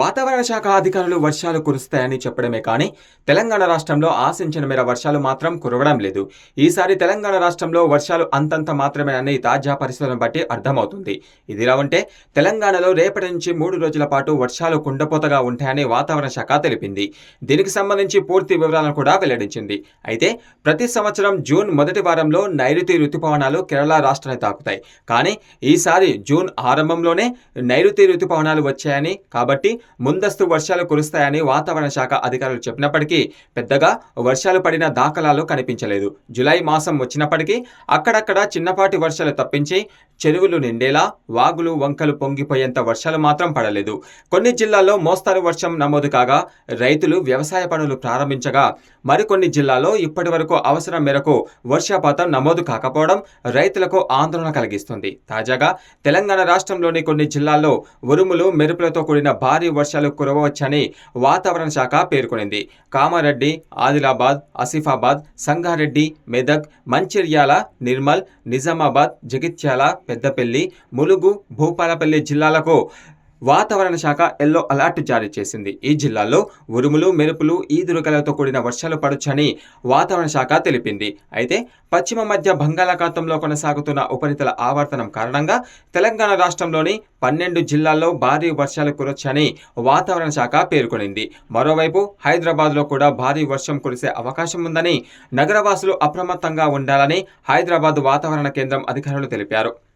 వాతావరణ శాఖ అధికారులు వర్షాలు కురుస్తాయని చెప్పడమే కానీ తెలంగాణ రాష్ట్రంలో ఆశించిన మేర వర్షాలు మాత్రం కురవడం లేదు. ఈసారి తెలంగాణ రాష్ట్రంలో వర్షాలు అంతంత మాత్రమే అని తాజా పరిస్థితులను బట్టి అర్థమవుతుంది. ఇదిలా ఉంటే తెలంగాణలో రేపటి నుంచి మూడు రోజుల పాటు వర్షాలు కుండపోతగా ఉంటాయని వాతావరణ శాఖ తెలిపింది. దీనికి సంబంధించి పూర్తి వివరాలను కూడా వెల్లడించింది. అయితే ప్రతి సంవత్సరం జూన్ మొదటి వారంలో నైరుతి రుతుపవనాలు కేరళ రాష్ట్రాన్ని తాకుతాయి. కానీ ఈసారి జూన్ ఆరంభంలోనే నైరుతి రుతుపవనాలు వచ్చాయని కాబట్టి ముందస్తు వర్షాలు కురుస్తాయని వాతావరణ శాఖ అధికారులు చెప్పినప్పటికీ పెద్దగా వర్షాలు పడిన దాఖలాలు కనిపించలేదు. జులై మాసం వచ్చినప్పటికీ అక్కడక్కడ చిన్నపాటి వర్షాలు తప్పించి చెరువులు నిండేలా వాగులు వంకలు పొంగిపోయేంత వర్షాలు మాత్రం పడలేదు. కొన్ని జిల్లాల్లో మోస్తారు వర్షం నమోదు కాగా రైతులు వ్యవసాయ పనులు ప్రారంభించగా మరికొన్ని జిల్లాల్లో ఇప్పటి వరకు అవసరం మేరకు వర్షపాతం నమోదు కాకపోవడం రైతులకు ఆందోళన కలిగిస్తుంది. తాజాగా తెలంగాణ రాష్ట్రంలోని కొన్ని జిల్లాల్లో ఉరుములు మెరుపులతో కూడిన భారీ వర్షాలు కురవవచ్చని వాతావరణ శాఖ పేర్కొనింది. కామారెడ్డి ఆదిలాబాద్ ఆసిఫాబాద్ సంగారెడ్డి మెదక్ మంచిర్యాల నిర్మల్ నిజామాబాద్ జగిత్యాల పెద్దపల్లి ములుగు భూపాలపల్లి జిల్లాలకు వాతావరణ శాఖ ఎల్లో అలర్ట్ జారీ చేసింది. ఈ జిల్లాల్లో ఉరుములు మెరుపులు ఈదురుగలతో కూడిన వర్షాలు పడొచ్చని వాతావరణ శాఖ తెలిపింది. అయితే పశ్చిమ మధ్య బంగాళాఖాతంలో కొనసాగుతున్న ఉపరితల ఆవర్తనం కారణంగా తెలంగాణ రాష్ట్రంలోని పన్నెండు జిల్లాల్లో భారీ వర్షాలు కురొచ్చని వాతావరణ శాఖ పేర్కొనింది. మరోవైపు హైదరాబాద్లో కూడా భారీ వర్షం కురిసే అవకాశం ఉందని నగరవాసులు అప్రమత్తంగా ఉండాలని హైదరాబాద్ వాతావరణ కేంద్రం అధికారులు తెలిపారు.